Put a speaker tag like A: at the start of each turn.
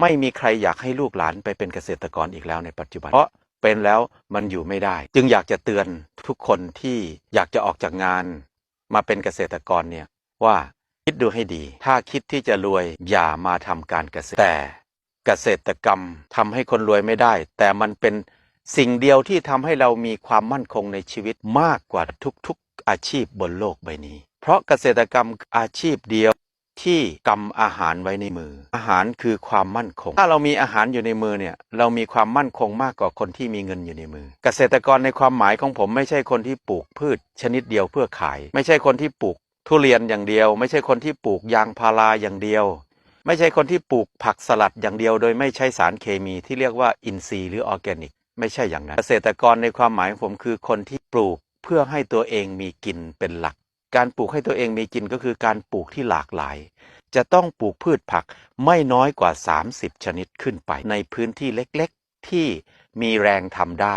A: ไม่มีใครอยากให้ลูกหลานไปเป็นเกษตรกรอีกแล้วในปัจจุบัน เพราะเป็นแล้วมันอยู่ไม่ได้ จึงอยากจะเตือนทุกคนที่อยากจะออกจากงาน มาเป็นเกษตรกรเนี่ยว่าคิดดูให้ดี ถ้าคิดที่จะรวยอย่ามาทำการเกษตร แต่เกษตรกรรมทำให้คนรวยไม่ได้ แต่มันเป็นสิ่งเดียวที่ทำให้เรามีความมั่นคงในชีวิตมากกว่าทุกๆอาชีพบนโลกใบนี้ เพราะเกษตรกรรมอาชีพเดียว ที่กำอาหารไว้ในมือ อาหารคือความมั่นคง ถ้าเรามีอาหารอยู่ในมือเนี่ย เรามีความมั่นคงมากกว่าคนที่มีเงินอยู่ในมือ เกษตรกรในความหมายของผมไม่ใช่คนที่ปลูกพืช ชนิดเดียวเพื่อขาย ไม่ใช่คนที่ปลูกทุเรียนอย่างเดียว ไม่ใช่คนที่ปลูกยางพาราอย่างเดียว ไม่ใช่คนที่ปลูกผักสลัดอย่างเดียว โดยไม่ใช้สารเคมีที่เรียกว่าอินทรีย์หรือออร์แกนิก ไม่ใช่อย่างนั้น เกษตรกรในความหมายของผมคือคนที่ปลูกเพื่อให้ตัวเองมีกินเป็นหลัก การปลูกให้ตัวเองมีกินก็คือการปลูกที่หลากหลาย จะต้องปลูกพืชผักไม่น้อยกว่า 30 ชนิดขึ้นไปในพื้นที่เล็กๆ ที่มีแรงทำได้